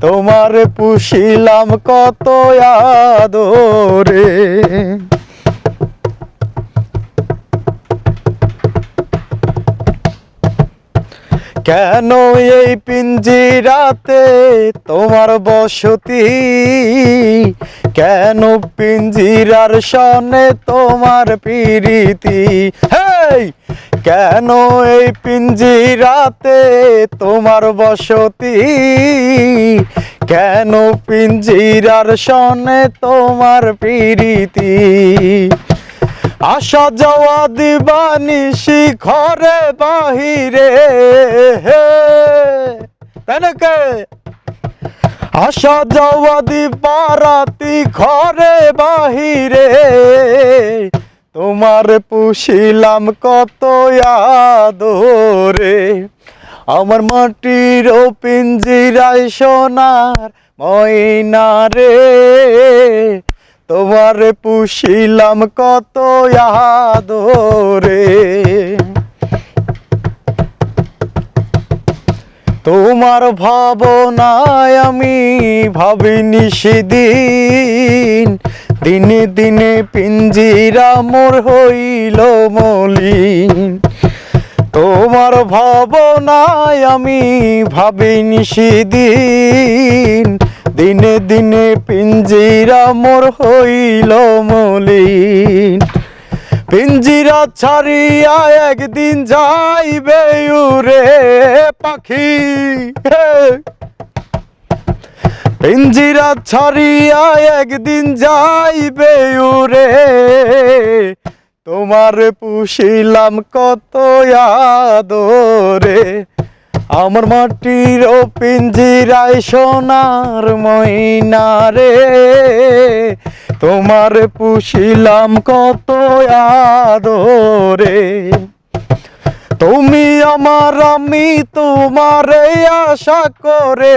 তোমার পুষিলাম কত আদরে। কেন এই পিঞ্জিরাতে তোমার বসতি? কেন পিঞ্জিরার সনে তোমার পিরিতি? হেই! কেন এই পিঞ্জি পিঞ্জিরাতে তোমার বসতি? কেন পিঞ্জিরার সনে তোমার পিরিতি? আসা যাওয়া দিবানি শিখরে বাহিরে তাই নাকি আসা যাওয়া দিবারাতি ঘরে বাহিরে তোমার পুষিলাম কত আদরে। আমার মাটির পিঞ্জিরায় সোনার ময়না রে। তোমার পুষিলাম কত আদরে। তোমার ভাবনায় আমি ভাবিনি সেদিন দিনে দিনে পিঞ্জিরা মোর হইল মলিন তোমার ভাবনায় আমি ভাবিনি সেদিন। দিনে দিনে পিঞ্জিরা মোর হইল মলিন পিঞ্জিরা ছাড়িয়া একদিন যাইবে উরে পাখি। হে। পিঞ্জিরা ছাড়িয়া একদিন যাইবে উরে তোমার পুষিলাম কত আদরে। আমার মাটির ও পিঞ্জিরায় সোনার ময়না রে। তোমার পুষিলাম কত আদরে। তুমি আমার, আমি তোমারে আশা করে।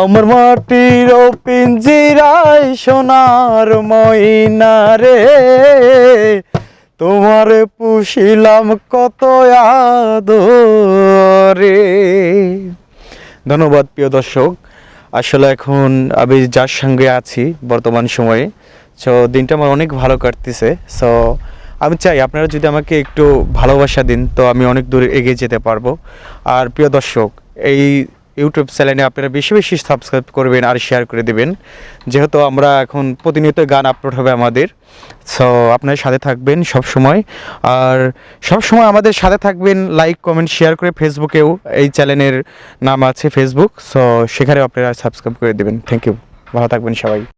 আমার মাটির পিঞ্জিরায় সোনার ময়না রে। তোমার পুষিলাম কত আদরে। ধন্যবাদ প্রিয় দর্শক। আসলে এখন আমি যার সঙ্গে আছি বর্তমান সময়ে সো দিনটা আমার অনেক ভালো কাটতেছে। সো আমি চাই আপনারা যদি আমাকে একটু ভালোবাসা দিন, তো আমি অনেক দূরে এগিয়ে যেতে পারব। আর প্রিয় দর্শক, এই ইউটিউব চ্যানেলে আপনারা বেশি বেশি সাবস্ক্রাইব করবেন আর শেয়ার করে দেবেন। যেহেতু আমরা এখন প্রতিনিয়ত গান আপলোড হবে আমাদের সো আপনার সাথে থাকবেন সব সময় আর সব সময় আমাদের সাথে থাকবেন লাইক কমেন্ট শেয়ার করে ফেসবুকেও এই চ্যানেলের নাম আছে ফেসবুক সো সেখানেও আপনারা সাবস্ক্রাইব করে দেবেন। থ্যাংক ইউ ভালো থাকবেন সবাই।